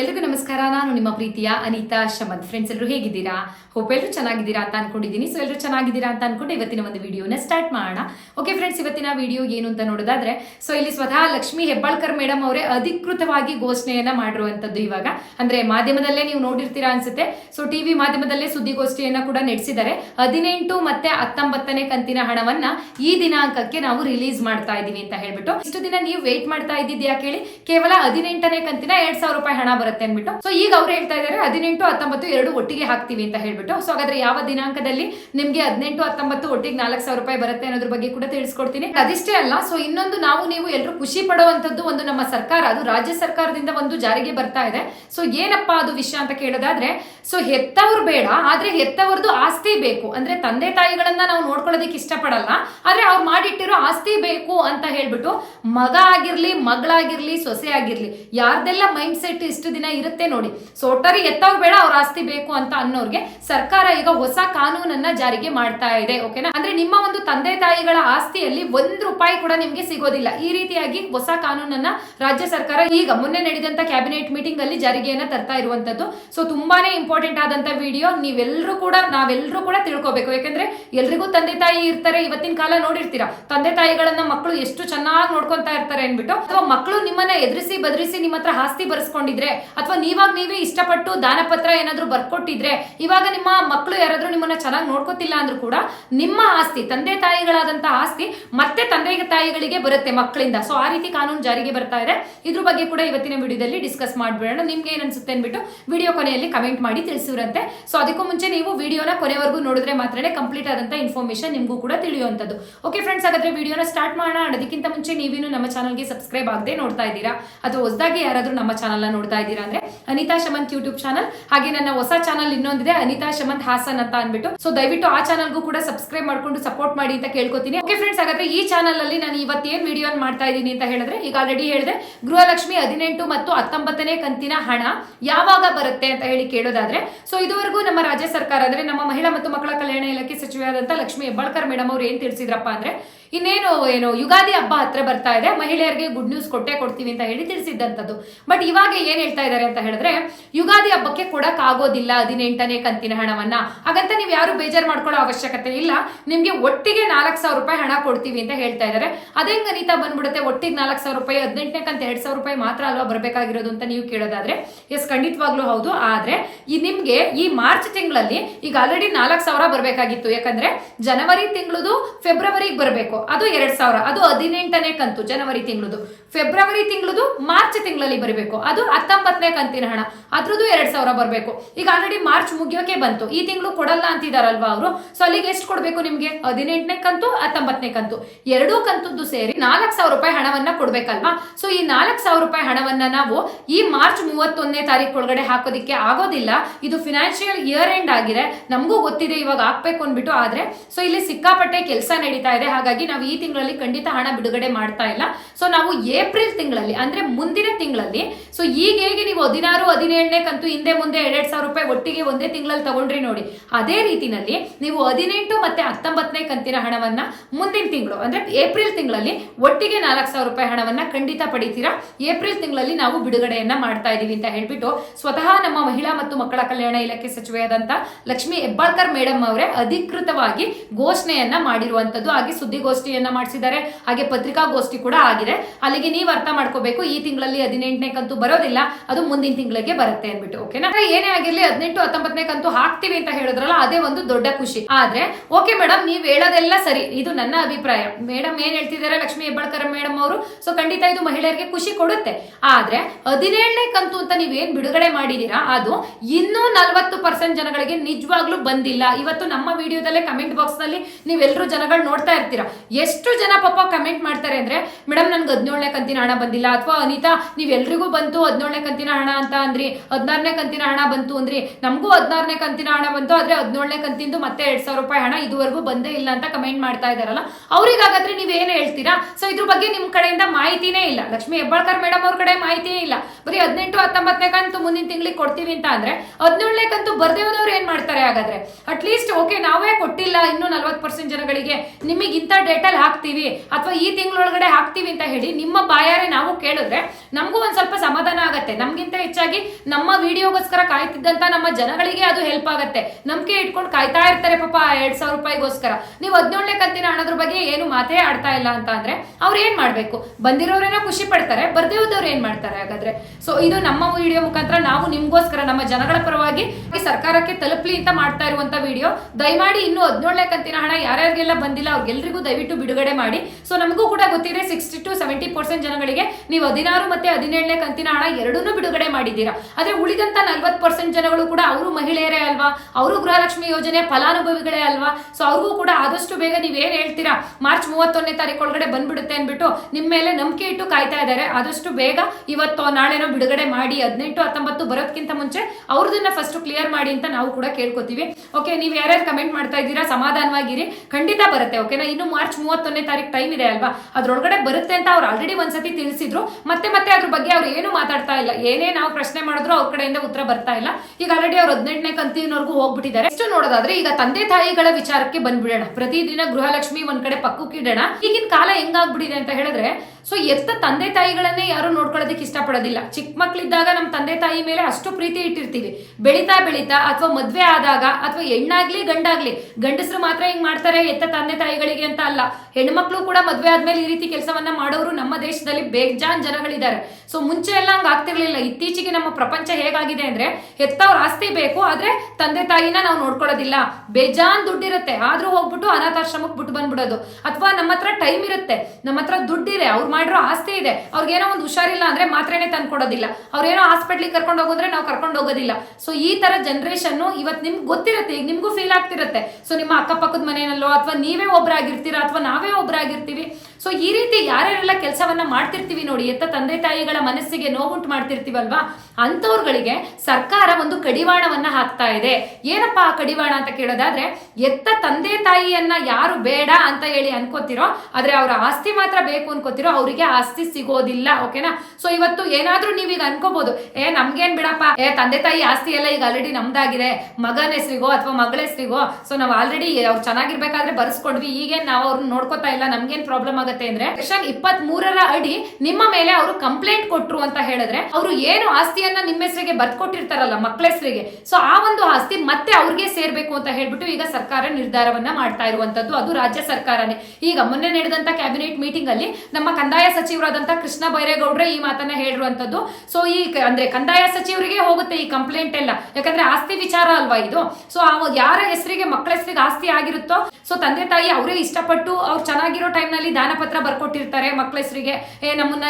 ಎಲ್ರಿಗೂ ನಮಸ್ಕಾರ, ನಾನು ನಿಮ್ಮ ಪ್ರೀತಿಯ ಅನಿತಾ ಶಮದ್ ಫ್ರೆಂಡ್ಸ್ ಎಲ್ಲರೂ ಹೇಗಿದ್ದೀರಾ? ಹೋಪ್ ಎಲ್ಲರೂ ಚೆನ್ನಾಗಿದ್ದೀರಾ ಅಂತ ಅನ್ಕೊಂಡಿದ್ದೀನಿ. ಸೊ ಎಲ್ಲರೂ ಚೆನ್ನಾಗಿದ್ದೀರಾ ಅಂತ ಅನ್ಕೊಂಡು ಇವತ್ತಿನ ಒಂದು ವಿಡಿಯೋನ ಸ್ಟಾರ್ಟ್ ಮಾಡೋಣ. ಓಕೆ ಫ್ರೆಂಡ್ಸ್ ಇವತ್ತಿನ ವಿಡಿಯೋ ಏನು ಅಂತ ನೋಡೋದಾದ್ರೆ ಸೊ ಇಲ್ಲಿ ಸ್ವತಃ ಲಕ್ಷ್ಮಿ ಹೆಬ್ಬಾಳ್ಕರ್ ಮೇಡಮ್ ಅವರೇ ಅಧಿಕೃತವಾಗಿ ಘೋಷಣೆಯನ್ನ ಮಾಡಿರುವಂತದ್ದು ಇವಾಗ. ಅಂದ್ರೆ ಮಾಧ್ಯಮದಲ್ಲೇ ನೀವು ನೋಡಿರ್ತೀರಾ ಅನ್ಸುತ್ತೆ. ಸೊ ಟಿವಿ ಮಾಧ್ಯಮದಲ್ಲೇ ಸುದ್ದಿಗೋಷ್ಠಿಯನ್ನ ಕೂಡ ನಡೆಸಿದ್ದಾರೆ. ಹದಿನೆಂಟು ಮತ್ತೆ ಹತ್ತೊಂಬತ್ತನೇ ಕಂತಿನ ಹಣವನ್ನ ಈ ದಿನಾಂಕಕ್ಕೆ ನಾವು ರಿಲೀಸ್ ಮಾಡ್ತಾ ಇದೀವಿ ಅಂತ ಹೇಳ್ಬಿಟ್ಟು. ಇಷ್ಟು ದಿನ ನೀವು ವೇಟ್ ಮಾಡ್ತಾ ಇದ್ದಿದ್ದು ಕೇಳಿ? ಕೇವಲ ಹದಿನೆಂಟನೇ ಕಂತಿನ ಎರಡ್ ಸಾವಿರ ರೂಪಾಯಿ ಹಣ ಬರುತ್ತೆ ಅನ್ಬಿಟ್ಟು ಸೊ ಈಗ ಅವ್ರು ಹೇಳ್ತಾ ಇದ್ದಾರೆ, ಹದಿನೆಂಟು, ಹತ್ತೊಂಬತ್ತು, ಎರಡು ಒಟ್ಟಿಗೆ ಹಾಕ್ತೀವಿ ಅಂತ ಹೇಳ್ಬಿಟ್ಟು. ಸೊ ಹಾಗಾದ್ರೆ ಯಾವ ದಿನಾಂಕದಲ್ಲಿ ನಿಮ್ಗೆ ಹದಿನೆಂಟು, ಹತ್ತೊಂಬತ್ತು ಒಟ್ಟಿಗೆ ನಾಲ್ಕು ಸಾವಿರ ರೂಪಾಯಿ ಬರುತ್ತೆ ಅನ್ನೋದ್ರ ಬಗ್ಗೆ ಕೂಡ ತಿಳಿಸ್ಕೊಡ್ತೀನಿ. ಅದಿಷ್ಟೇ ಅಲ್ಲ ಸೊ ಇನ್ನೊಂದು ನಾವು ನೀವು ಎಲ್ಲರೂ ಖುಷಿ ಪಡುವಂತದ್ದು ಒಂದು ನಮ್ಮ ಸರ್ಕಾರ, ಅದು ರಾಜ್ಯ ಸರ್ಕಾರದಿಂದ ಒಂದು ಜಾರಿಗೆ ಬರ್ತಾ ಇದೆ. ಸೊ ಏನಪ್ಪಾ ಅದು ವಿಷಯ ಅಂತ ಕೇಳೋದಾದ್ರೆ ಸೊ ಹೆತ್ತವ್ರು ಬೇಡ, ಆದ್ರೆ ಹೆತ್ತವ್ರದ್ದು ಆಸ್ತಿ ಬೇಕು. ಅಂದ್ರೆ ತಂದೆ ತಾಯಿಗಳನ್ನ ನಾವು ನೋಡ್ಕೊಳ್ಳೋದಕ್ಕೆ ಇಷ್ಟಪಡಲ್ಲ, ಆದ್ರೆ ಅವ್ರು ಮಾಡಿಟ್ಟಿರೋ ಆಸ್ತಿ ಬೇಕು ಅಂತ ಹೇಳ್ಬಿಟ್ಟು ಮಗ ಆಗಿರ್ಲಿ, ಮಗಳಾಗಿರ್ಲಿ, ಸೊಸೆ ಆಗಿರ್ಲಿ, ಯಾರ್ದೆಲ್ಲ ಮೈಂಡ್ ಸೆಟ್ ಇಷ್ಟು ದಿನ ಇರುತ್ತೆ ನೋಡಿ. ಸೊ ಒಟ್ಟಾರೆ ಎತ್ತವ್ರು ಬೇಡ, ಅವ್ರ ಆಸ್ತಿ ಬೇಕು ಅಂತ ಅನ್ನೋರ್ಗೆ ಸರ್ಕಾರ ಈಗ ಹೊಸ ಕಾನೂನನ್ನ ಜಾರಿಗೆ ಮಾಡ್ತಾ ಇದೆ, ಓಕೆನಾ? ಅಂದ್ರೆ ನಿಮ್ಮ ಒಂದು ತಂದೆ ತಾಯಿಗಳ ಆಸ್ತಿಯಲ್ಲಿ ಒಂದ್ ರೂಪಾಯಿ ಕೂಡ ನಿಮ್ಗೆ ಸಿಗೋದಿಲ್ಲ. ಈ ರೀತಿಯಾಗಿ ಹೊಸ ಕಾನೂನನ್ನ ರಾಜ್ಯ ಸರ್ಕಾರ ಈಗ ಮೊನ್ನೆ ನಡೆದಂತ ಕ್ಯಾಬಿನೆಟ್ ಮೀಟಿಂಗ್ ಅಲ್ಲಿ ಜಾರಿಗೆಯನ್ನ ತರ್ತಾ ಇರುವಂತದ್ದು. ಸೊ ತುಂಬಾನೇ ಇಂಪಾರ್ಟೆಂಟ್ ಆದಂತ ವಿಡಿಯೋ. ನೀವೆಲ್ಲರೂ ಕೂಡ ನಾವೆಲ್ಲರೂ ಕೂಡ ತಿಳ್ಕೊಬೇಕು. ಯಾಕಂದ್ರೆ ಎಲ್ರಿಗೂ ತಂದೆ ತಾಯಿ ಇರ್ತಾರೆ, ಇವತ್ತಿನ ಕಾಲ ನೋಡಿರ್ತೀರಾ? ತಂದೆ ತಾಯಿಗಳನ್ನ ಮಕ್ಕಳು ಎಷ್ಟು ಚೆನ್ನಾಗಿ ನೋಡ್ಕೊಂತಾ ಇರ್ತಾರೆ ಅನ್ಬಿಟ್ಟು ಅಥವಾ ಮಕ್ಕಳು ನಿಮ್ಮನ್ನ ಎದುರಿಸಿ, ಬದರಿಸಿ ನಿಮ್ಮ ಹತ್ರ ಆಸ್ತಿ ಬರ್ಸ್ಕೊಂಡಿದ್ರೆ, ಅಥವಾ ನೀವಾಗ ನೀವೇ ಇಷ್ಟಪಟ್ಟು ದಾನಪತ್ರ ಏನಾದರೂ ಬರ್ಕೊಟ್ಟಿದ್ರೆ, ಇವಾಗ ನಿಮ್ಮ ಮಕ್ಕಳು ಯಾರಾದರೂ ನಿಮ್ಮನ್ನ ಚೆನ್ನಾಗಿ ನೋಡ್ಕೋತಿಲ್ಲ ಅಂದ್ರೂ ಕೂಡ ನಿಮ್ಮ ಆಸ್ತಿ, ತಂದೆ ತಾಯಿಗಳಾದಂತಹ ಆಸ್ತಿ ಮತ್ತೆ ತಂದೆ ತಾಯಿಗಳಿಗೆ ಬರುತ್ತೆ ಮಕ್ಕಳಿಂದ. ಸೊ ಆ ರೀತಿ ಕಾನೂನು ಜಾರಿಗೆ ಬರ್ತಾ ಇದೆ. ಇದ್ರ ಬಗ್ಗೆ ಕೂಡ ಇವತ್ತಿನ ವಿಡಿಯೋದಲ್ಲಿ ಡಿಸ್ಕಸ್ ಮಾಡ್ಬಿಡೋಣ. ನಿಮ್ಗೆ ಏನ್ ಅನ್ಸುತ್ತೆ ಅನ್ಬಿಟ್ಟು ವಿಡಿಯೋ ಕೊನೆಯಲ್ಲಿ ಕಮೆಂಟ್ ಮಾಡಿ ತಿಳಿಸಿರಂತೆ ಸೊ ಅದಕ್ಕೂ ಮುಂಚೆ ನೀವು ವಿಡಿಯೋನ ಕೊನೆವರೆಗೂ ನೋಡಿದ್ರೆ ಮಾತ್ರನೇ ಕಂಪ್ಲೀಟ್ ಆದಂತ ಇನ್ಫಾರ್ಮೇಶನ್ ನಿಮಗೂ ಕೂಡ ತಿಳಿಯುವಂತದ್ದು ಓಕೆ ಫ್ರೆಂಡ್ಸ್ ಹಾಗಾದ್ರೆ ವಿಡಿಯೋನ ಸ್ಟಾರ್ಟ್ ಮಾಡೋಣ. ಅದಕ್ಕಿಂತ ಮುಂಚೆ ನೀವೇನು ನಮ್ಮ ಚಾನಲ್ಗೆ ಸಬ್ಸ್ಕ್ರೈಬ್ ಆಗದೆ ನೋಡ್ತಾ ಇದ್ದೀರಾ? ಅಥವಾ ಹೊಸದಾಗಿ ಯಾರಾದರೂ ನಮ್ಮ ಚಾನಲ್ನ ನೋಡ್ತಾ ಇದ್ದೀರಾ ಅಂದ್ರೆ ಅನಿತಾ ಶಮಂತ್ ಯೂಟ್ಯೂಬ್ ಚಾನಲ್ ಹಾಗೆ ನನ್ನ ಹೊಸ ಚಾನಲ್ ಇನ್ನೊಂದಿದೆ, ಅನಿತಾ ಶಮಂತ್ ಹಾಸನ್ ಅಂತ ಅನ್ಬಿಟ್ಟು ಸೊ ದಯವಿಟ್ಟು ಆ ಚಾನಲ್ಗೂ ಕೂಡ ಸಬ್ಸ್ಕ್ರೈಬ್ ಮಾಡ್ಕೊಂಡು ಸಪೋರ್ಟ್ ಮಾಡಿ ಅಂತ ಕೇಳ್ಕೊತೀನಿ. ಓಕೆ ಫ್ರೆಂಡ್ಸ್ ಹಾಗಾದ್ರೆ ಈ ಚಾನಲ್ ಅಲ್ಲಿ ನಾನು ಇವತ್ತೇನ್ ವಿಡಿಯೋ ಮಾಡ್ತಾ ಇದ್ದೀನಿ ಅಂತ ಹೇಳಿದ್ರೆ, ಈಗ ಆಲ್ರೆಡಿ ಹೇಳಿದೆ, ಗೃಹಲಕ್ಷ್ಮಿ ಹದಿನೆಂಟು ಮತ್ತು ಹತ್ತೊಂಬತ್ತನೇ ಕಂತಿನ ಹಣ ಯಾವಾಗ ಬರುತ್ತೆ ಅಂತ ಹೇಳಿ ಕೇಳೋದಾದ್ರೆ ಸೊ ಇದುವರೆಗೂ ನಮ್ಮ ರಾಜ್ಯ ಸರ್ಕಾರ ಅಂದ್ರೆ ನಮ್ಮ ಮಹಿಳಾ ಮತ್ತು ಮಕ್ಕಳ ಕಲ್ಯಾಣ ಇಲಾಖೆ ಸಚಿವೆಯಾದಂತ ಲಕ್ಷ್ಮಿ ಹೆಬ್ಬಾಳ್ಕರ್ ಮೇಡಮ್ ಅವ್ರು ಏನ್ ತಿಳಿಸಿದ್ರಪ್ಪ ಅಂದ್ರೆ, ಇನ್ನೇನು ಏನು ಯುಗಾದಿ ಹಬ್ಬ ಹತ್ರ ಬರ್ತಾ ಇದೆ, ಮಹಿಳೆಯರಿಗೆ ಗುಡ್ ನ್ಯೂಸ್ ಕೊಟ್ಟೆ ಕೊಡ್ತೀವಿ ಅಂತ ಹೇಳಿ ತಿಳಿಸಿದ್ದಂಥದ್ದು ಬಟ್ ಇವಾಗ ಏನ್ ಹೇಳ್ತಾ ಇದ್ದಾರೆ ಅಂತ ಹೇಳಿದ್ರೆ ಯುಗಾದಿ ಹಬ್ಬಕ್ಕೆ ಕೊಡಕ್ ಆಗೋದಿಲ್ಲ ಹದಿನೆಂಟನೇ ಕಂತಿನ ಹಣವನ್ನ. ಹಾಗಂತ ನೀವು ಯಾರು ಬೇಜಾರು ಮಾಡ್ಕೊಳ್ಳೋ ಅವಶ್ಯಕತೆ ಇಲ್ಲ. ನಿಮ್ಗೆ ಒಟ್ಟಿಗೆ ನಾಲ್ಕು ಸಾವಿರ ರೂಪಾಯಿ ಹಣ ಕೊಡ್ತೀವಿ ಅಂತ ಹೇಳ್ತಾ ಇದಾರೆ. ಅದೇ ಗಣಿತ ಬಂದ್ಬಿಡುತ್ತೆ? ಒಟ್ಟಿಗೆ ನಾಲ್ಕು ಸಾವಿರ ರೂಪಾಯಿ, ಹದಿನೆಂಟನೇ ಕಂತ ಎರಡ್ ಸಾವಿರ ರೂಪಾಯಿ ಮಾತ್ರ ಅಲ್ವಾ ಬರಬೇಕಾಗಿರೋದು ಅಂತ ನೀವು ಕೇಳೋದಾದ್ರೆ? ಎಸ್ ಖಂಡಿತವಾಗ್ಲೂ ಹೌದು. ಆದ್ರೆ ಈ ನಿಮ್ಗೆ ಈ ಮಾರ್ಚ್ ತಿಂಗಳಲ್ಲಿ ಈಗ ಆಲ್ರೆಡಿ ನಾಲ್ಕು ಸಾವಿರ ಬರಬೇಕಾಗಿತ್ತು. ಯಾಕಂದ್ರೆ ಜನವರಿ ತಿಂಗಳದು ಫೆಬ್ರವರಿಗೆ ಬರಬೇಕು. ಅದು ಎರಡ್ ಸಾವಿರ. ಅದು ಹದಿನೆಂಟನೇ ಕಂತು ಜನವರಿ ತಿಂಗಳದು. ಫೆಬ್ರವರಿ ತಿಂಗಳದು ಮಾರ್ಚ್ ತಿಂಗಳಲ್ಲಿ ಬರಬೇಕು. ಅದು ಹತ್ತೊಂಬತ್ತನೇ ಕಂತಿನ ಹಣ. ಅದ್ರದ್ದು ಎರಡ್ ಸಾವಿರ ಬರಬೇಕು. ಈಗ ಆಲ್ರೆಡಿ ಮಾರ್ಚ್ ಮುಗಿಯೋಕೆ ಬಂತು. ಈ ತಿಂಗಳು ಕೊಡಲ್ಲ ಅಂತಿದಾರಲ್ವಾ ಅವರು? ಸೊ ಅಲ್ಲಿಗೆ ಎಷ್ಟು ಕೊಡಬೇಕು ನಿಮಗೆ? ಹದಿನೆಂಟನೇ ಕಂತು ಹತ್ತೊಂಬತ್ತನೇ ಕಂತು? ಎರಡೂ ಕಂತದ್ದು ಸೇರಿ ನಾಲ್ಕು ಸಾವಿರ ರೂಪಾಯಿ ಹಣವನ್ನ ಕೊಡ್ಬೇಕಲ್ವಾ? ಸೊ ಈ ನಾಲ್ಕು ಸಾವಿರ ರೂಪಾಯಿ ಹಣವನ್ನ ನಾವು ಈ ಮಾರ್ಚ್ ಮೂವತ್ತೊಂದನೇ ತಾರೀಕು ಒಳಗಡೆ ಹಾಕೋದಿಕ್ಕೆ ಆಗೋದಿಲ್ಲ. ಇದು ಫಿನಾನ್ಷಿಯಲ್ ಇಯರ್ ಎಂಡ್ ಆಗಿದೆ. ನಮಗೂ ಗೊತ್ತಿದೆ ಇವಾಗ ಹಾಕ್ಬೇಕು ಅಂದ್ಬಿಟ್ಟು. ಆದ್ರೆ ಸೊ ಇಲ್ಲಿ ಸಿಕ್ಕಾಪಟ್ಟೆ ಕೆಲಸ ನಡೀತಾ ಇದೆ. ಹಾಗಾಗಿ ನಾವು ಈ ತಿಂಗಳಲ್ಲಿ ಖಂಡಿತ ಹಣ ಬಿಡುಗಡೆ ಮಾಡ್ತಾ ಇಲ್ಲ. ಸೊ ನಾವು ಏಪ್ರಿಲ್ ತಿಂಗಳಲ್ಲಿ, ಅಂದ್ರೆ ಮುಂದಿನ ತಿಂಗಳಲ್ಲಿ ಸೊ ಈಗ ಹೇಗೆ ನೀವು ಹದಿನಾರು ಹದಿನೇಳನೇ ಕಂತು ಹಿಂದೆ ಮುಂದೆ ಎರಡ್ ಸಾವಿರ ರೂಪಾಯಿ ಒಟ್ಟಿಗೆ ಒಂದೇ ತಿಂಗಳಲ್ಲಿ ತಗೊಂಡ್ರಿ ನೋಡಿ. ಅದೇ ರೀತಿನಲ್ಲಿ ನೀವು ಹದಿನೆಂಟು ಮತ್ತೆ ಹತ್ತೊಂಬತ್ತನೇ ಕಂತಿನ ಹಣವನ್ನ ಮುಂದಿನ ತಿಂಗಳು, ಅಂದ್ರೆ ಏಪ್ರಿಲ್ ತಿಂಗಳಲ್ಲಿ ಒಟ್ಟಿಗೆ ನಾಲ್ಕು ಸಾವಿರ ರೂಪಾಯಿ ಹಣವನ್ನ ಖಂಡಿತ ಪಡಿತೀರಾ? ಏಪ್ರಿಲ್ ತಿಂಗಳಲ್ಲಿ ನಾವು ಬಿಡುಗಡೆಯನ್ನ ಮಾಡ್ತಾ ಇದೀವಿ ಅಂತ ಹೇಳ್ಬಿಟ್ಟು ಸ್ವತಃ ನಮ್ಮ ಮಹಿಳಾ ಮತ್ತು ಮಕ್ಕಳ ಕಲ್ಯಾಣ ಇಲಾಖೆ ಸಚಿವೆಯಾದಂತ ಲಕ್ಷ್ಮಿ ಹೆಬ್ಬಾಳ್ಕರ್ ಮೇಡಮ್ ಅವರೇ ಅಧಿಕೃತವಾಗಿ ಘೋಷಣೆಯನ್ನ ಮಾಡಿರುವಂತದ್ದು ಹಾಗೆ ಸುದ್ದಿಗೋಷ್ಠಿಯನ್ನ ಮಾಡಿಸಿದ್ದಾರೆ. ಹಾಗೆ ಪತ್ರಿಕಾಗೋಷ್ಠಿ ಕೂಡ ಆಗಿದೆ. ಅಲ್ಲಿಗೆ ನೀವು ಅರ್ಥ ಮಾಡ್ಕೋಬೇಕು, ಈ ತಿಂಗಳಲ್ಲಿ ಹದಿನೆಂಟನೇ ಕಂತು ಬರೋದಿಲ್ಲ, ಅದು ಮುಂದಿನ ತಿಂಗಳಿಗೆ ಬರುತ್ತೆ ಅನ್ಬಿಟ್ಟು ಓಕೆನಾ ಏನೇ ಆಗಿರ್ಲಿ ಹದಿನೆಂಟು ಹತ್ತೊಂಬತ್ತನೇ ಕಂತು ಹಾಕ್ತೀವಿ ಅಂತ ಹೇಳಿದ್ರಲ್ಲ, ಅದೇ ಒಂದು ದೊಡ್ಡ ಖುಷಿ. ಆದ್ರೆ ಓಕೆ ಮೇಡಮ್ ನೀವ್ ಹೇಳೋದೆಲ್ಲ ಸರಿ. ಇದು ನನ್ನ ಅಭಿಪ್ರಾಯ. ಮೇಡಮ್ ಏನ್ ಹೇಳ್ತಿದ್ದಾರೆ? ಲಕ್ಷ್ಮಿ ಹೆಬ್ಬಾಳ್ಕರ್ ಮೇಡಮ್ ಅವರು. ಸೊ ಖಂಡಿತ ಇದು ಮಹಿಳೆಯರಿಗೆ ಖುಷಿ ಕೊಡುತ್ತೆ. ಆದ್ರೆ, ಹದಿನೇಳನೇ ಕಂತು ಅಂತ ನೀವೇನ್ ಬಿಡುಗಡೆ ಮಾಡಿದೀರಾ, ಅದು ಇನ್ನೂ ನಲ್ವತ್ತು ಪರ್ಸೆಂಟ್ ಜನಗಳಿಗೆ ನಿಜವಾಗ್ಲೂ ಬಂದಿಲ್ಲ. ಇವತ್ತು ನಮ್ಮ ವಿಡಿಯೋದಲ್ಲೇ ಕಮೆಂಟ್ ಬಾಕ್ಸ್ನಲ್ಲಿ ನೀವೆಲ್ಲರೂ ಜನಗಳು ನೋಡ್ತಾ ಇರ್ತೀರಾ. ಎಷ್ಟು ಜನ ಪಾಪ ಕಮೆಂಟ್ ಮಾಡ್ತಾರೆ ಅಂದ್ರೆ ಮೇಡಮ್ ನನ್ಗೆ ಹದಿನೇಳನೇ ಕಂತಿನ ಹಣ ಬಂದಿಲ್ಲ. ಅಥವಾ ಅನಿತಾ, ನೀವೆಲ್ರಿಗೂ ಬಂತು ಹದಿನೇಳನೇ ಕಂತಿನ ಹಣ ಅಂತ ಅಂದ್ರಿ. ಹದಿನಾರನೇ ಕಂತಿನ ಹಣ ಬಂತು ಅಂದ್ರಿ. ನಮಗೂ ಹದಿನಾರನೇ ಕಂತಿನ ಹಣ ಬಂತು, ಆದ್ರೆ ಹದಿನೇಳನೇ ಕಂತಿಂದು ಮತ್ತೆ ಎರಡ್ ಸಾವಿರ ರೂಪಾಯಿ ಹಣ ಇದುವರೆಗೂ ಬಂದೇ ಇಲ್ಲ ಅಂತ ಕಮೆಂಟ್ ಮಾಡ್ತಾ ಇದಾರಲ್ಲ ಅವ್ರಿಗಾಗಾದ್ರೆ ನೀವ್ ಏನ್ ಹೇಳ್ತೀರಾ? ಸೊ ಇದ್ರ ಬಗ್ಗೆ ನಿಮ್ ಕಡೆಯಿಂದ ಮಾಹಿತಿನೇ ಇಲ್ಲ. ಲಕ್ಷ್ಮಿ ಹೆಬ್ಬಾಳ್ಕರ್ ಮೇಡಮ್ ಅವ್ರ ಕಡೆ ಮಾಹಿತಿಯೇ ಇಲ್ಲ. ಬರೀ ಹದಿನೆಂಟು ಹತ್ತೊಂಬತ್ತನೇ ಕಂತು ಮುಂದಿನ ತಿಂಗಳಿಗೆ ಕೊಡ್ತೀವಿ ಅಂತ ಅಂದ್ರೆ, ಹದಿನೇಳನೇ ಕಂತು ಬರ್ದೇವನವ್ರು ಏನ್ ಮಾಡ್ತಾರೆ ಹಾಗಾದ್ರೆ? ಅಟ್ಲೀಸ್ಟ್ ಓಕೆ ನಾವೇ ಕೊಟ್ಟಿಲ್ಲ ಇನ್ನು ನಲ್ವತ್ತು ಪರ್ಸೆಂಟ್ ಜನಗಳಿಗೆ. ನಿಮಗೆ ಇಂಥ ಡೇಟ್ ಡೇಟಲ್ಲಿ ಹಾಕ್ತೀವಿ. ಅಥವಾ ಈ ತಿಂಗಳೊಳಗಡೆ ಹಾಕ್ತೀವಿ ಅಂತ ಹೇಳಿ ನಿಮ್ಮ ಬಾಯಾರೆ ನಾವು ಕೇಳಿದ್ರೆ ನಮಗೂ ಒಂದ್ ಸ್ವಲ್ಪ ಸಮಾಧಾನ ಆಗತ್ತೆ. ನಮ್ಗಿಂತ ಹೆಚ್ಚಾಗಿ ನಮ್ಮ ವಿಡಿಯೋಗೋಸ್ಕರ ಕಾಯ್ತಿದ್ದಂತ ನಮ್ಮ ಜನಗಳಿಗೆ ಅದು ಹೆಲ್ಪ್ ಆಗುತ್ತೆ. ನಂಬಿಕೆ ಇಟ್ಕೊಂಡು ಕಾಯ್ತಾ ಇರ್ತಾರೆ ಪಾಪ ಎರಡ್ ಸಾವಿರ ರೂಪಾಯಿಗೋಸ್ಕರ. ನೀವು ಹದಿನೇಳನೇ ಕಂತಿನ ಹಣದ್ರ ಬಗ್ಗೆ ಏನು ಮಾತೇ ಆಡ್ತಾ ಇಲ್ಲ ಅಂತ ಅಂದ್ರೆ ಅವ್ರು ಏನ್ ಮಾಡ್ಬೇಕು? ಬಂದಿರೋರೇನ ಖುಷಿ ಪಡ್ತಾರೆ, ಬರ್ದೇ ಹೋದವ್ರು ಏನ್ ಮಾಡ್ತಾರೆ ಹಾಗಾದ್ರೆ? ಸೊ ಇದು ನಮ್ಮ ವಿಡಿಯೋ ಮುಖಾಂತರ ನಾವು ನಿಮ್ಗೋಸ್ಕರ, ನಮ್ಮ ಜನಗಳ ಪರವಾಗಿ ಈ ಸರ್ಕಾರಕ್ಕೆ ತಲುಪಲಿ ಅಂತ ಮಾಡ್ತಾ ಇರುವಂತ ವಿಡಿಯೋ. ದಯಮಾಡಿ ಇನ್ನು ಹದಿನೇಳನೇ ಕಂತಿನ ಹಣ ಯಾರ್ಯಾರಿಗೆಲ್ಲ ಬಂದಿಲ್ಲ ಅವ್ರಿಗೆಲ್ರಿಗೂ ದಯವಿಟ್ಟು ಬಿಡುಗಡೆ ಮಾಡಿ. ಸೊ ನಮಗೂ ಕೂಡ ಗೊತ್ತಿದೆ ಸಿಕ್ಸ್ಟಿ ಟು ಸೆವೆಂಟಿ ಪರ್ಸೆಂಟ್ ಜನಗಳಿಗೆ ನೀವು ಹದಿನಾರು ಮತ್ತೆ ಹದಿನೇಳನೇ ಕಂತಿನ ಹಣ ಎರಡನ್ನೂ ಬಿಡುಗಡೆ ಮಾಡಿದ್ದೀರಾ? ಆದ್ರೆ ಉಳಿದಂತ ನಲ್ವತ್ ಪರ್ಸೆಂಟ್ ಜನಗಳು ಕೂಡ ಅವರು ಮಹಿಳೆಯರೇ ಅಲ್ವಾ? ಅವರು ಗೃಹಲಕ್ಷ್ಮಿ ಯೋಜನೆ ಫಲಾನುಭವಿಗಳೇ ಅಲ್ವಾ? ಸೊ ಅವ್ರಿಗೂ ಕೂಡ ಆದಷ್ಟು ಬೇಗ ನೀವ್ ಏನ್ ಹೇಳ್ತೀರಾ? ಮಾರ್ಚ್ ಮೂವತ್ತೊಂದನೇ ತಾರೀಕು ಒಳಗಡೆ ಬಂದ್ಬಿಡುತ್ತೆ ಅನ್ಬಿಟ್ಟು ನಿಮ್ಮ ಮೇಲೆ ನಂಬಿಕೆ ಇಟ್ಟು ಕಾಯ್ತಾ ಇದ್ದಾರೆ ಆದಷ್ಟು ಬೇಗ ಇವತ್ತು ನಾಳೆನೋ ಬಿಡುಗಡೆ ಮಾಡಿ ಹದಿನೆಂಟು, ಹತ್ತೊಂಬತ್ತು ಬರೋದಕ್ಕಿಂತ ಮುಂಚೆ ಅವ್ರದನ್ನ ಫಸ್ಟ್ ಕ್ಲಿಯರ್ ಮಾಡಿ ಅಂತ ನಾವು ಕೂಡ ಕೇಳ್ಕೊತೀವಿ. ಓಕೆ ನೀವು ಯಾರ್ಯಾರು ಕಮೆಂಟ್ ಮಾಡ್ತಾ ಇದ್ದೀರಾ? ಸಮಾಧಾನವಾಗಿರಿ. ಖಂಡಿತ ಬರುತ್ತೆ ಓಕೆನಾ ಇನ್ನು ಮಾರ್ಚ್ ಮೂವತ್ತೊಂದನೇ ತಾರೀಕು ಟೈಮ್ ಇದೆ ಅಲ್ವಾ? ಅದ್ರೊಳಗಡೆ ಬರುತ್ತೆ ಅಂತ ಅವ್ರು ಆಲ್ರೆಡಿ ಒಂದ್ಸತಿ ತಿಳಿಸಿದ್ರು. ಮತ್ತೆ ಮತ್ತೆ ಅದ್ರ ಬಗ್ಗೆ ಅವ್ರು ಏನು ಮಾತಾಡ್ತಾ ಇಲ್ಲ. ಏನೇ ನಾವು ಪ್ರಶ್ನೆ ಮಾಡಿದ್ರು ಅವ್ರ ಕಡೆಯಿಂದ ಉತ್ತರ ಬರ್ತಾ ಇಲ್ಲ. ಈಗ ಆಲ್ರೆಡಿ ಅವ್ರು ಹದಿನೆಂಟನೇ ಕಂತಿನವರೆಗೂ ಹೋಗ್ಬಿಟ್ಟಿದ್ದಾರೆ. ಇಷ್ಟು ನೋಡೋದಾದ್ರೆ ಈಗ ತಂದೆ ತಾಯಿಗಳ ವಿಚಾರಕ್ಕೆ ಬಂದ್ಬಿಡೋಣ. ಪ್ರತಿದಿನ ಗೃಹಲಕ್ಷ್ಮಿ ಒಂದ್ ಕಡೆ ಪಕ್ಕಕ್ಕಿಡೋಣ ಈಗಿನ ಕಾಲ ಹೆಂಗಾಗ್ಬಿಟ್ಟಿದೆ ಅಂತ ಹೇಳಿದ್ರೆ ಸೊ ಎತ್ತ ತಂದೆ ತಾಯಿಗಳನ್ನೇ ಯಾರು ನೋಡ್ಕೊಳ್ಳೋದಕ್ಕೆ ಇಷ್ಟಪಡೋದಿಲ್ಲ. ಚಿಕ್ಕ ಮಕ್ಕಳಿದ್ದಾಗ ನಮ್ಮ ತಂದೆ ತಾಯಿ ಮೇಲೆ ಅಷ್ಟು ಪ್ರೀತಿ ಇಟ್ಟಿರ್ತೀವಿ. ಬೆಳಿತಾ ಬೆಳಿತಾ ಅಥವಾ ಮದುವೆ ಆದಾಗ ಅಥವಾ ಹೆಣ್ಣಾಗ್ಲಿ ಗಂಡಾಗ್ಲಿ, ಗಂಡಸರು ಮಾತ್ರ ಹಿಂಗ್ ಮಾಡ್ತಾರೆ ಎತ್ತ ತಂದೆ ತಾಯಿಗಳಿಗೆ ಅಂತ ಅಲ್ಲ. ಹೆಣ್ಮಕ್ಳು ಕೂಡ ಮದುವೆ ಆದ್ಮೇಲೆ ಈ ರೀತಿ ಕೆಲಸವನ್ನ ಮಾಡೋರು ನಮ್ಮ ದೇಶದಲ್ಲಿ ಬೇಜಾನ್ ಜನಗಳಿದ್ದಾರೆ. ಸೊ ಮುಂಚೆ ಎಲ್ಲ ಹಂಗ ಆಗ್ತಿರ್ಲಿಲ್ಲ. ಇತ್ತೀಚೆಗೆ ನಮ್ಮ ಪ್ರಪಂಚ ಹೇಗಾಗಿದೆ ಅಂದ್ರೆ ಹೆತ್ತವ್ರ ಆಸ್ತಿ ಬೇಕು, ಆದ್ರೆ ತಂದೆ ತಾಯಿನ ನಾವು ನೋಡ್ಕೊಳ್ಳೋದಿಲ್ಲ. ಬೇಜಾನ್ ದುಡ್ಡಿರುತ್ತೆ. ಆದ್ರೂ ಹೋಗ್ಬಿಟ್ಟು ಅನಾಥಾಶ್ರಮಕ್ಕೆ ಬಿಟ್ಟು ಬಂದ್ಬಿಡೋದು. ಅಥವಾ ನಮ್ಮ ಹತ್ರ ಟೈಮ್ ಇರುತ್ತೆ. ನಮ್ಮ ಹತ್ರ ದುಡ್ಡಿದೆ. ಅವ್ರು ಮಾಡಿರೋ ಆಸ್ತಿ ಇದೆ. ಅವ್ರಿಗೇನೋ ಒಂದು ಹುಷಾರಿಲ್ಲ ಅಂದ್ರೆ ಮಾತ್ರೆನೇ ತಂದು ಕೊಡೋದಿಲ್ಲ. ಅವ್ರೇನೋ ಹಾಸ್ಪಿಟ್ಲಿಗೆ ಕರ್ಕೊಂಡು ಹೋಗೋದ್ರೆ ನಾವು ಕರ್ಕೊಂಡು ಹೋಗೋದಿಲ್ಲ. ಸೊ ಈ ತರ ಜನರೇಷನ್ ಇವತ್ತು ನಿಮ್ಗೆ ಗೊತ್ತಿರುತ್ತೆ, ಈಗ ನಿಮ್ಗೂ ಫೀಲ್ ಆಗ್ತಿರುತ್ತೆ. ಸೊ ನಿಮ್ಮ ಅಕ್ಕಪಕ್ಕದ ಮನೆಯಲ್ಲೋ ಅಥವಾ ನೀವೇ ಒಬ್ರಾಗಿರ್ತೀರಾ ಅಥವಾ ನಾವೇ ಒಬ್ರಾಗಿರ್ತೀವಿ. ಸೊ ಈ ರೀತಿ ಯಾರ್ಯಾರೆಲ್ಲ ಕೆಲಸವನ್ನ ಮಾಡ್ತಿರ್ತೀವಿ ನೋಡಿ, ಎತ್ತ ತಂದೆ ತಾಯಿಗಳ ಮನಸ್ಸಿಗೆ ನೋವುಂಟು ಮಾಡ್ತಿರ್ತೀವಲ್ವಾ? ಅಂಥವ್ರುಗಳಿಗೆ ಸರ್ಕಾರ ಒಂದು ಕಡಿವಾಣವನ್ನ ಹಾಕ್ತಾ ಇದೆ. ಏನಪ್ಪಾ ಆ ಕಡಿವಾಣ ಅಂತ ಕೇಳೋದಾದ್ರೆ, ಎತ್ತ ತಂದೆ ತಾಯಿಯನ್ನ ಯಾರು ಬೇಡ ಅಂತ ಹೇಳಿ ಅನ್ಕೋತಿರೋ, ಆದ್ರೆ ಅವರ ಆಸ್ತಿ ಮಾತ್ರ ಬೇಕು ಅನ್ಕೋತಿರೋ ಅವರಿಗೆ ಆಸ್ತಿ ಸಿಗೋದಿಲ್ಲ, ಓಕೆನಾ? ಸೊ ಇವತ್ತು ಏನಾದ್ರೂ ನೀವೀಗ ಅನ್ಕೋಬಹುದು ಏ, ನಮ್ಗೇನ್ ಬಿಡಪ್ಪ? ಏ, ತಂದೆ ತಾಯಿ ಆಸ್ತಿ ಎಲ್ಲ ಈಗ ಆಲ್ರೆಡಿ ನಮ್ದಾಗಿದೆ. ಮಗನ ಹೆಸರಿಗೋ ಅಥವಾ ಮಗಳ ಹೆಸರಿಗೋ ಸೊ ನಾವು ಆಲ್ರೆಡಿ ಅವ್ರು ಚೆನ್ನಾಗಿರ್ಬೇಕಾದ್ರೆ ಬರ್ಸ್ಕೊಂಡ್ವಿ, ಈಗೇನ್ ನಾವು ಅವ್ರನ್ನ ನೋಡ್ಕೋತಾ ಇಲ್ಲ, ನಮ್ಗೇನ್ ಪ್ರಾಬ್ಲಮ್ ಆಗುತ್ತೆ ಅಂದ್ರೆ ಸೆಕ್ಷನ್ ಇಪ್ಪತ್ ಮೂರರ ಅಡಿ ನಿಮ್ಮ ಮೇಲೆ ಅವರು ಕಂಪ್ಲೇಂಟ್ ಕೊಟ್ರು ಅಂತ ಹೇಳಿದ್ರೆ ಅವರು ಏನು ಆಸ್ತಿಯನ್ನ ನಿಮ್ಮ ಹೆಸರಿಗೆ ಬರ್ಕೊಟ್ಟಿರ್ತಾರಲ್ಲ ಮಕ್ಕಳ ಹೆಸರಿಗೆ. ಸೊ ಆ ಒಂದು ಆಸ್ತಿ ಮತ್ತೆ ಅವ್ರಿಗೆ ಸೇರ್ಬೇಕು ಅಂತ ಹೇಳ್ಬಿಟ್ಟು ಈಗ ಸರ್ಕಾರ ನಿರ್ಧಾರವನ್ನ ಮಾಡ್ತಾ ಇರುವಂತದ್ದು ಅದು ರಾಜ್ಯ ಸರ್ಕಾರನೇ. ಈಗ ಮೊನ್ನೆ ನಡೆದಂತ ಕ್ಯಾಬಿನೆಟ್ ಮೀಟಿಂಗ್ ಅಲ್ಲಿ ನಮ್ಮ ಕಂದಾಯ ಸಚಿವರಾದಂತ ಕೃಷ್ಣ ಬೈರೇಗೌಡ್ರೆ ಈ ಮಾತನ್ನ ಹೇಳಿರುವಂತದ್ದು. ಸೊ ಈ ಅಂದ್ರೆ ಕಂದಾಯ ಸಚಿವರಿಗೆ ಹೋಗುತ್ತೆ ಈ ಕಂಪ್ಲೇಂಟ್ ಎಲ್ಲ. ಯಾಕಂದ್ರೆ ಆಸ್ತಿ ವಿಚಾರ ಅಲ್ವಾ ಇದು? ಸೊ ಯಾರ ಹೆಸರಿಗೆ ಮಕ್ಕಳ ಹೆಸರಿಗೆ ಆಸ್ತಿ ಆಗಿರುತ್ತೋ? ಸೊ ತಂದೆ ತಾಯಿ ಅವರೇ ಇಷ್ಟಪಟ್ಟು ಅವ್ರು ಚೆನ್ನಾಗಿರೋ ಟೈಮ್ನಲ್ಲಿ ದಾನ ಪತ್ರ ಬರ್ಕೊಟ್ಟಿರ್ತಾರೆ. ಮಕ್ಳ ಹೆಸರಿಗೆ, ಏ, ನಮ್ಮನ್ನ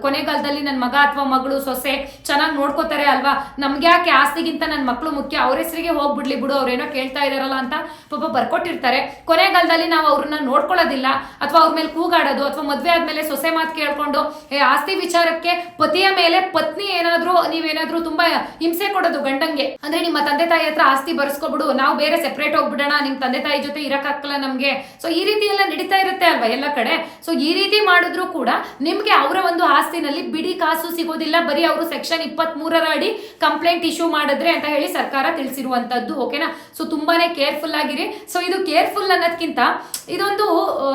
ಕೊನೆಗಾಲದಲ್ಲಿ ನನ್ನ ಮಗ ಅಥವಾ ಮಗಳು ಸೊಸೆ ಚೆನ್ನಾಗಿ ನೋಡ್ಕೋತಾರೆ ಅಲ್ವಾ? ನಮ್ಗೆ ಯಾಕೆ ಆಸ್ತಿಗಿಂತ ನನ್ನ ಮಕ್ಕಳು ಮುಖ್ಯ? ಅವ್ರ ಹೆಸರಿಗೆ ಹೋಗ್ಬಿಡ್ಲಿ ಬಿಡು, ಅವ್ರೇನೋ ಕೇಳ್ತಾ ಇದಾರಲ್ಲ ಅಂತ ಪಾಪ ಬರ್ಕೊಟ್ಟಿರ್ತಾರೆ. ಕೊನೆಗಾಲದಲ್ಲಿ ನಾವು ಅವ್ರನ್ನ ನೋಡ್ಕೊಳ್ಳೋದಿಲ್ಲ. ಅಥವಾ ಅವ್ರ ಮೇಲೆ ಕೂಗಾಡೋದು, ಅಥವಾ ಮದುವೆ ಆದ್ಮೇಲೆ ಸೊಸೆ ಮಾತು ಕೇಳ್ಕೊಂಡು, ಏ, ಆಸ್ತಿ ವಿಚಾರಕ್ಕೆ ಪತಿಯ ಮೇಲೆ ಪತ್ನಿ ಏನಾದ್ರೂ, ನೀವೇನಾದ್ರೂ ತುಂಬಾ ಹಿಂಸೆ ಕೊಡೋದು ಗಂಡಂಗೆ. ಅಂದ್ರೆ ನಿಮ್ಮ ತಂದೆ ತಾಯಿ ಹತ್ರ ಆಸ್ತಿ ಬರ್ಸ್ಕೊಬಿಡು, ನಾವು ಬೇರೆ ಸೆಪರೇಟ್ ಹೋಗ್ಬಿಡೋಣ, ನಿಮ್ ತಂದೆ ತಾಯಿ ಜೊತೆ ಇರಕ್ಕಾಗಲ್ಲ ನಮ್ಗೆ. ಸೊ ಈ ರೀತಿ ಎಲ್ಲ ನಡೀತಾ ಇರುತ್ತೆ ಅಲ್ವಾ ಎಲ್ಲ ಕಡೆ? ಸೊ ಈ ರೀತಿ ಮಾಡಿದ್ರು ಕೂಡ ನಿಮ್ಗೆ ಅವರ ಒಂದು ಆಸ್ತಿನಲ್ಲಿ ಬಿಡಿ ಕಾಸು ಸಿಗೋದಿಲ್ಲ. ಬರೀ ಅವರು ಸೆಕ್ಷನ್ ಇಪ್ಪತ್ತ್ ಮೂರರ ಅಡಿ ಕಂಪ್ಲೇಂಟ್ ಇಶ್ಯೂ ಮಾಡಿದ್ರೆ ಅಂತ ಹೇಳಿ ಸರ್ಕಾರ ತಿಳಿಸಿರುವಂತದ್ದು ಓಕೆನಾ ಸೊ ತುಂಬಾನೇ ಕೇರ್ಫುಲ್ ಆಗಿರಿ. ಸೊ ಇದು ಕೇರ್ಫುಲ್ ಅನ್ನೋದ್ಕಿಂತ ಇದೊಂದು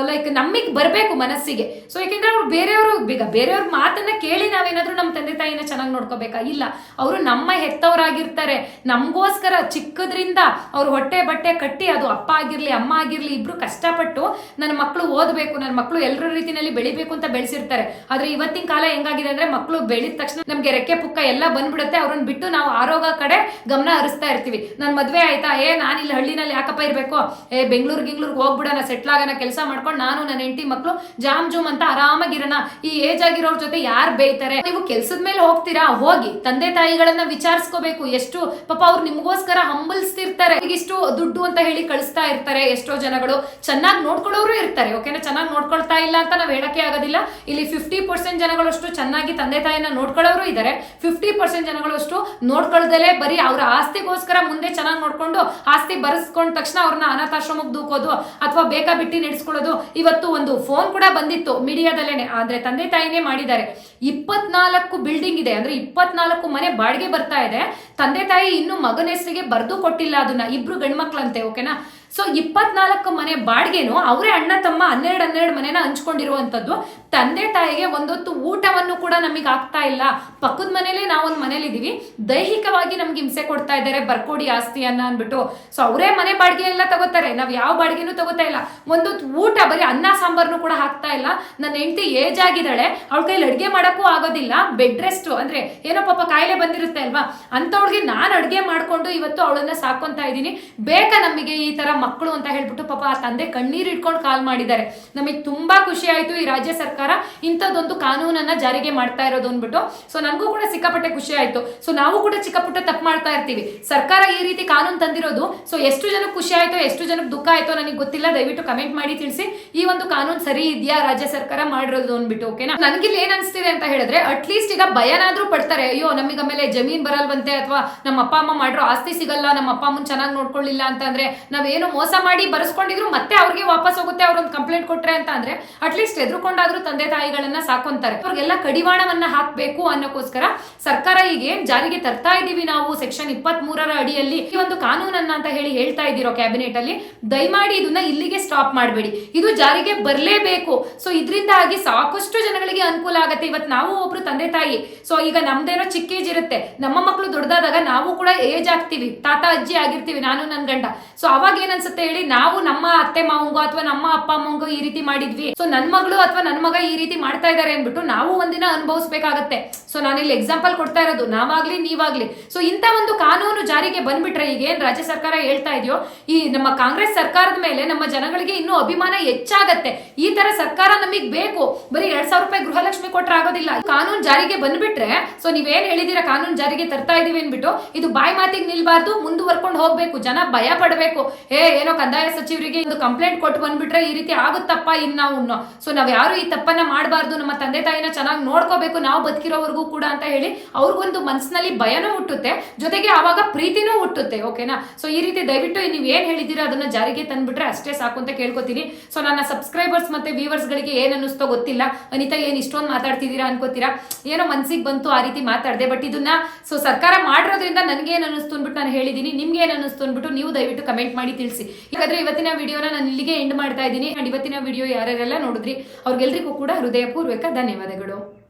ಲೈಕ್ ನಮಗೆ ಬರಬೇಕು ಮನಸ್ಸಿಗೆ. ಸೊ ಯಾಕೆಂದ್ರೆ ಅವ್ರು ಬೇರೆಯವರು, ಬೇಗ ಬೇರೆಯವ್ರ ಮಾತನ್ನ ಕೇಳಿ ನಾವೇನಾದ್ರೂ ನಮ್ಮ ತಂದೆ ತಾಯಿನ ಚೆನ್ನಾಗಿ ನೋಡ್ಕೋಬೇಕಾ ಇಲ್ಲ ಅವರು ನಮ್ಮ ಹೆತ್ತವರಾಗಿರ್ತಾರೆ. ನಮಗೋಸ್ಕರ ಚಿಕ್ಕದ್ರಿಂದ ಅವ್ರು ಹೊಟ್ಟೆ ಬಟ್ಟೆ ಕಟ್ಟಿ ಅದು ಅಪ್ಪ ಆಗಿರ್ಲಿ, ಅಮ್ಮ ಆಗಿರ್ಲಿ, ಇಬ್ರು ಕಷ್ಟಪಟ್ಟು ನನ್ನ ಮಕ್ಕಳು ಓದಬೇಕು, ನನ್ನ ಮಕ್ಕಳು ಎಲ್ಲರ ರೀತಿಯಲ್ಲಿ ಬೆಳಿಬೇಕು ಅಂತ ಬೆಳೆಸಿರ್ತಾರೆ. ಆದ್ರೆ ಇವತ್ತಿನ ಕಾಲ ಹೆಂಗಾಗಿದೆ ಅಂದ್ರೆ ಮಕ್ಕಳು ಬೆಳೆದ ತಕ್ಷಣ ನಮ್ಗೆ ರೆಕ್ಕೆ ಪುಕ್ಕ ಎಲ್ಲ ಬಂದ್ಬಿಡುತ್ತೆ. ಅವ್ರನ್ನ ಬಿಟ್ಟು ನಾವು ಆರೋಗ್ಯ ಕಡೆ ಗಮನ ಹರಿಸ್ತಾ ಇರ್ತೀವಿ. ನನ್ ಮದ್ವೆ ಆಯ್ತಾ? ಏ, ನಾನು ಇಲ್ಲಿ ಹಳ್ಳಿನಲ್ಲಿ ಯಾಕಪ್ಪ ಇರಬೇಕು? ಏ, ಬೆಂಗಳೂರು ಗಿಂಗ್ಳೂರ್ಗೆ ಹೋಗ್ಬಿಡೋಣ ಸೆಟ್ಲ್ ಆಗೋಣ, ಕೆಲಸ ಮಾಡ್ಕೊಂಡು ನಾನು ನನ್ನ ಹೆಂಡತಿ ಮಕ್ಕಳು ಜಾಮ್ ಜೂಮ್ ಅಂತ ಆರಾಮಾಗಿರೋಣ ಈ ಏಜ್ ಆಗಿರೋರ್ ಜೊತೆ ಯಾರು ಬೇಯ್ತಾರೆ? ನೀವು ಕೆಲಸದ ಮೇಲೆ ಹೋಗ್ತೀರಾ? ಹೋಗಿ ತಂದೆ ತಾಯಿಗಳನ್ನ ವಿಚಾರಿಸ್ಕೋಬೇಕು. ಎಷ್ಟು ಪಾಪ ಅವ್ರು ನಿಮಗೋಸ್ಕರ ಹಂಬಲ್ಸ್ತಿರ್ತಾರೆ. ಇಷ್ಟು ದುಡ್ಡು ಅಂತ ಹೇಳಿ ಕಳಿಸ್ತಾ ಇರ್ತಾರೆ ಎಷ್ಟೋ ಜನಗಳು. ಚೆನ್ನಾಗಿ ನೋಡ್ಕೊಳ್ಳೋರು ಇರ್ತಾರೆ ಓಕೆನಾ ಚೆನ್ನಾಗಿ ನೋಡ್ಕೊಳ್ತಾ ಇಲ್ಲ ಅಂತ ನಾವು ಹೇಳಕ್ಕೆ ಆಗೋದಿಲ್ಲ. ಇಲ್ಲಿ ಫಿಫ್ಟಿ ಪರ್ಸೆಂಟ್ ಜನಗಳಷ್ಟು ಚೆನ್ನಾಗಿ ತಂದೆ ತಾಯಿನ ನೋಡ್ಕೊಳ್ಳೋರು ಇದ್ದಾರೆ ಫಿಫ್ಟಿ ಪರ್ಸೆಂಟ್ ಜನಗಳಷ್ಟು ನೋಡ್ಕೊಳ್ಳದೆ ಬರೀ ಅವರ ಆಸ್ತಿಗೋಸ್ಕರ ಮುಂದೆ ಚೆನ್ನಾಗಿ ನೋಡ್ಕೊಂಡು ಆಸ್ತಿ ಬರೆಸ್ಕೊಂಡ ತಕ್ಷಣ ಅವ್ರನ್ನ ಅನಾಥಾಶ್ರಮಕ್ಕೆ ದೂಕೋದು ಅಥವಾ ಬೇಕಾ ಬಿಟ್ಟಿ ನಡೆಸ್ಕೊಳ್ಳೋದು. ಇವತ್ತು ಒಂದು ಫೋನ್ ಕೂಡ ಬಂದಿತ್ತು ಮೀಡಿಯಾದಲ್ಲೇನೆ. ಅಂದ್ರೆ ತಂದೆ ತಾಯಿನೇ ಮಾಡಿದ್ದಾರೆ. ಇಪ್ಪತ್ನಾಲ್ಕು ಬಿಲ್ಡಿಂಗ್ ಇದೆ. ಅಂದ್ರೆ ಇಪ್ಪತ್ನಾಲ್ಕು ಮನೆ ಬಾಡಿಗೆ ಬರ್ತಾ ಇದೆ. ತಂದೆ ತಾಯಿ ಇನ್ನು ಮಗನ ಹೆಸರಿಗೆ ಬರೆದು ಕೊಟ್ಟಿಲ್ಲ ಅದನ್ನ. ಇಬ್ರು ಗಂಡ್ಮಕ್ಳಂತೆ ಓಕೆನಾ ಸೊ ಇಪ್ಪತ್ನಾಲ್ಕು ಮನೆ ಬಾಡಿಗೆನು ಅವರೇ ಅಣ್ಣ ತಮ್ಮ ಹನ್ನೆರಡು ಹನ್ನೆರಡು ಮನೆನ ಹಂಚ್ಕೊಂಡಿರುವಂಥದ್ದು. ತಂದೆ ತಾಯಿಗೆ ಒಂದೊತ್ತು ಊಟವನ್ನು ಕೂಡ ನಮಗೆ ಆಗ್ತಾ ಇಲ್ಲ. ಪಕ್ಕದ ಮನೇಲೆ ನಾವೊಂದು ಮನೇಲಿ ಇದೀವಿ ದೈಹಿಕವಾಗಿ ನಮ್ಗೆ ಹಿಂಸೆ ಕೊಡ್ತಾ ಇದ್ದಾರೆ. ಬರ್ಕೊಡಿ ಆಸ್ತಿಯನ್ನ ಅಂದ್ಬಿಟ್ಟು. ಸೊ ಅವರೇ ಮನೆ ಬಾಡಿಗೆ ಎಲ್ಲ ತಗೋತಾರೆ. ನಾವು ಯಾವ ಬಾಡಿಗೆನೂ ತಗೋತಾ ಇಲ್ಲ. ಒಂದೊತ್ತು ಊಟ, ಬರೀ ಅನ್ನ, ಸಾಂಬಾರ್ನು ಕೂಡ ಹಾಕ್ತಾ ಇಲ್ಲ. ನನ್ನ ಹೆಂಡತಿ ಏಜ್ ಆಗಿದ್ದಾಳೆ. ಅವಳ ಕೈಲಿ ಅಡುಗೆ ಮಾಡೋಕ್ಕೂ ಆಗೋದಿಲ್ಲ. ಬೆಡ್ ರೆಸ್ಟ್ ಅಂದ್ರೆ ಏನೋ ಪಾಪ ಕಾಯಿಲೆ ಬಂದಿರುತ್ತೆ ಅಲ್ವಾ? ಅಂಥವಳಿಗೆ ನಾನು ಅಡುಗೆ ಮಾಡ್ಕೊಂಡು ಇವತ್ತು ಅವಳನ್ನ ಸಾಕೊಂತ ಇದ್ದೀನಿ. ಬೇಕಾ ನಮಗೆ ಈ ತರ ಮಕ್ಕಳು ಅಂತ ಹೇಳ್ಬಿಟ್ಟು ಪಾಪ ಆ ತಂದೆ ಕಣ್ಣೀರು ಇಟ್ಕೊಂಡು ಕಾಲ್ ಮಾಡಿದ್ದಾರೆ. ನಮಗೆ ತುಂಬಾ ಖುಷಿ ಆಯ್ತು ಈ ರಾಜ್ಯ ಸರ್ಕಾರ ಇಂಥದ್ದೊಂದು ಕಾನೂನನ್ನ ಜಾರಿಗೆ ಮಾಡ್ತಾ ಇರೋದು ಅಂದ್ಬಿಟ್ಟು ಸೊ ನನಗೂ ಕೂಡ ಸಿಕ್ಕಾಪಟ್ಟೆ ಖುಷಿ ಆಯ್ತು. ಸೊ ನಾವು ಕೂಡ ಚಿಕ್ಕಪುಟ್ಟ ತಪ್ಪು ಮಾಡ್ತಾ ಇರ್ತೀವಿ. ಸರ್ಕಾರ ಈ ರೀತಿ ಕಾನೂನು ತಂದಿರೋದು ಸೊ ಎಷ್ಟು ಜನಕ್ಕೆ ಖುಷಿ ಆಯ್ತೋ, ಎಷ್ಟು ಜನಕ್ಕೆ ದುಃಖ ಆಯ್ತೋ ನನಗೆ ಗೊತ್ತಿಲ್ಲ. ದಯವಿಟ್ಟು ಕಮೆಂಟ್ ಮಾಡಿ ತಿಳಿಸಿ. ಈ ಒಂದು ಕಾನೂನು ಸರಿ ಇದೆಯಾ, ರಾಜ್ಯ ಸರ್ಕಾರ ಮಾಡಿರೋದು ಅಂದ್ಬಿಟ್ಟು ಓಕೆನಾ ನನಗಿಲ್ಲಿ ಏನ್ ಅನಿಸ್ತಿದೆ ಅಂತ ಹೇಳಿದ್ರೆ ಅಟ್ಲೀಸ್ಟ್ ಈಗ ಭಯನಾದ್ರೂ ಪಡ್ತಾರೆ. ಅಯ್ಯೋ, ನಮಗೆ ಆಮೇಲೆ ಜಮೀನ್ ಬರಲ್ವಂತೆ ಅಥವಾ ನಮ್ಮ ಅಪ್ಪ, ಅಮ್ಮ ಮಾಡಿರೋ ಆಸ್ತಿ ಸಿಗಲ್ಲ, ನಮ್ಮ ಅಪ್ಪ, ಅಮ್ಮನ ಚೆನ್ನಾಗಿ ನೋಡ್ಕೊಳ್ಳಿಲ್ಲ ಅಂತಂದ್ರೆ ನಾವೇನು ಮೋಸ ಮಾಡಿ ಬರೆಸ್ಕೊಂಡಿದ್ರು ಮತ್ತೆ ಅವ್ರಿಗೆ ವಾಪಸ್ ಹೋಗುತ್ತೆ ಅವ್ರೊಂದು ಕಂಪ್ಲೇಂಟ್ ಕೊಟ್ರೆ ಅಂತ ಅಂದ್ರೆ ಅಟ್ಲೀಸ್ಟ್ ಎದುರುಕೊಂಡಾದ್ರೂ ತಂದೆ ತಾಯಿಗಳನ್ನ ಸಾಕೊಂತಾರೆ. ಅವ್ರಿಗೆಲ್ಲ ಕಡಿವಾಣವನ್ನ ಹಾಕ್ಬೇಕು ಅನ್ನೋಕ್ಕೋಸ್ಕರ ಸರ್ಕಾರ ಈಗ ಜಾರಿಗೆ ತರ್ತಾ ಇದೀವಿ ನಾವು? ಸೆಕ್ಷನ್ ಇಪ್ಪತ್ತ್ ಮೂರರ ಅಡಿಯಲ್ಲಿ ಈ ಒಂದು ಕಾನೂನನ್ನ ಅಂತ ಹೇಳಿ ಹೇಳ್ತಾ ಇದ್ದೀರೋ ಕ್ಯಾಬಿನೆಟ್ ಅಲ್ಲಿ? ದಯಮಾಡಿ ಇದನ್ನ ಇಲ್ಲಿಗೆ ಸ್ಟಾಪ್ ಮಾಡಬೇಡಿ. ಇದು ಜಾರಿಗೆ ಬರಲೇಬೇಕು. ಸೊ ಇದರಿಂದಾಗಿ ಸಾಕಷ್ಟು ಜನಗಳಿಗೆ ಅನುಕೂಲ ಆಗುತ್ತೆ. ಇವತ್ತು ನಾವು ಒಬ್ರು ತಂದೆ ತಾಯಿ. ಸೊ ಈಗ ನಮ್ದೇನೋ ಚಿಕ್ಕ ಏಜ್ ಇರುತ್ತೆ. ನಮ್ಮ ಮಕ್ಕಳು ದೊಡ್ಡದಾದಾಗ ನಾವು ಕೂಡ ಏಜ್ ಆಗ್ತೀವಿ. ತಾತ, ಅಜ್ಜಿ ಆಗಿರ್ತೀವಿ. ನಾನು ನನ್ನ ಗಂಡ. ಸೊ ಅವಾಗ ಏನ್ ಅನ್ಸುತ್ತೆ ಹೇಳಿ? ನಾವು ನಮ್ಮ ಅತ್ತೆ ಮಾವಂಗೋ ಅಥವಾ ನಮ್ಮ ಅಪ್ಪ ಅಮ್ಮಂಗೋ ಈ ರೀತಿ ಮಾಡಿದ್ವಿ. ಸೊ ನನ್ನ ಮಗಳು ಅಥವಾ ನನ್ನ ಮಗ ಈ ರೀತಿ ಮಾಡ್ತಾ ಇದ್ದಾರೆ ಅಂದ್ಬಿಟ್ಟು ನಾವು ಒಂದಿನ ಅನುಭವಿಸ್ಬೇಕಾಗತ್ತೆ. ಸೊ ಇಲ್ಲಿ ಎಕ್ಸಾಂಪಲ್ ಕೊಡ್ತಾ ಇರೋದು, ನಾವಾಗ್ಲಿ, ನೀವಾಗ್ಲಿ. ಸೊ ಇಂಥ ಒಂದು ಕಾನೂನು ಜಾರಿಗೆ ಬಂದ್ಬಿಟ್ರೆ ಈಗ ಏನ್ ರಾಜ್ಯ ಸರ್ಕಾರ ಹೇಳ್ತಾ ಇದೆಯೋ, ಈ ನಮ್ಮ ಕಾಂಗ್ರೆಸ್ ಸರ್ಕಾರದ ಮೇಲೆ ನಮ್ಮ ಜನಗಳಿಗೆ ಇನ್ನೂ ಅಭಿಮಾನ ಹೆಚ್ಚಾಗತ್ತೆ. ಈ ತರ ಸರ್ಕಾರ ನಮಗೆ ಬೇಕು. ಬರೀ ಎರಡ್ ಸಾವಿರ ರೂಪಾಯಿ ಗೃಹಲಕ್ಷ್ಮಿ ಕೊಟ್ರೆ ಆಗೋದಿಲ್ಲ. ಕಾನೂನು ಜಾರಿಗೆ ಬಂದ್ಬಿಟ್ರೆ ಸೊ ನೀವೇನ್ ಹೇಳಿದೀರಾ ಕಾನೂನು ಜಾರಿಗೆ ತರ್ತಾ ಇದೀವಿ ಅನ್ಬಿಟ್ಟು ಇದು ಬಾಯಿ ಮಾತಿಗೆ ನಿಲ್ಬಾರ್ದು, ಮುಂದುವರ್ಕೊಂಡು ಹೋಗ್ಬೇಕು. ಜನ ಭಯ ಪಡಬೇಕು. ಏ, ಏನೋ ಕಂದಾಯ ಸಚಿವರಿಗೆ ಒಂದು ಕಂಪ್ಲೇಂಟ್ ಕೊಟ್ಟು ಬಂದ್ಬಿಟ್ರೆ ಈ ರೀತಿ ಆಗುತ್ತಪ್ಪ ಇನ್ನು ಸೊ ನಾವ್ ಯಾರು ಈ ತಪ್ಪನ್ನ ಮಾಡಬಾರ್ದು, ನಮ್ಮ ತಂದೆ ತಾಯಿನ ಚೆನ್ನಾಗಿ ನೋಡ್ಕೋಬೇಕು, ನಾವು ಬದುಕಿರೋವರೆಗೂ ಕೂಡ ಅಂತ ಹೇಳಿ ಅವ್ರಿಗೊಂದು ಮನಸ್ಸಿನಲ್ಲಿ ಭಯನೂ ಹುಟ್ಟುತ್ತೆ. ಜೊತೆಗೆ ಆವಾಗ ಪ್ರೀತಿನೂ ಹುಟ್ಟುತ್ತೆ, ಓಕೆನಾ? ಸೊ ಈ ರೀತಿ ದಯವಿಟ್ಟು ನೀವು ಏನ್ ಹೇಳಿದ್ದೀರಾ ಅದನ್ನ ಜಾರಿಗೆ ತಂದ್ಬಿಟ್ರೆ ಅಷ್ಟೇ ಸಾಕು ಅಂತ ಕೇಳ್ಕೊತೀನಿ. ಸೊ ನನ್ನ ಸಬ್ಸ್ಕ್ರೈಬರ್ಸ್ ಮತ್ತೆ ವ್ಯೂವರ್ಸ್ ಗಳಿಗೆ ಏನ್ ಅನ್ನಿಸ್ತೋ ಗೊತ್ತಿಲ್ಲ. ಅನಿತಾ, ಏನ್ ಇಷ್ಟೊಂದು ಮಾತಾಡ್ತಿದ್ದೀರಾ ಅನ್ಕೋತೀರಾ? ಏನೋ ಮನ್ಸಿಗೆ ಬಂತು ಆ ರೀತಿ ಮಾತಾಡಿದೆ ಬಟ್ ಇದನ್ನ ಸೊ ಸರ್ಕಾರ ಮಾಡಿರೋದ್ರಿಂದ ನನಗೆ ಏನ್ ಅನ್ನಿಸ್ತು ಅಂದ್ಬಿಟ್ಟು ನಾನು ಹೇಳಿದ್ದೀನಿ ನಿಮ್ಗೆ ಏನ್ ಅನ್ನಿಸ್ತು ಅಂದ್ಬಿಟ್ಟು ನೀವು ದಯವಿಟ್ಟು ಕಮೆಂಟ್ ಮಾಡಿ ತಿಳಿಸಿ. ಹಾಗಾದ್ರೆ ಇವತ್ತಿನ ವಿಡಿಯೋನ ನಾನು ಇಲ್ಲಿಗೆ ಎಂಡ್ ಮಾಡ್ತಾ ಇದ್ದೀನಿ. ಅಂಡ್ ಇವತ್ತಿನ ವಿಡಿಯೋ ಯಾರ್ಯಾರೆಲ್ಲ ನೋಡಿದ್ರಿ, ಅವ್ರಿಗೆಲ್ರಿಗೂ ಕೂಡ ಹೃದಯಪೂರ್ವಕ ಧನ್ಯವಾದಗಳು.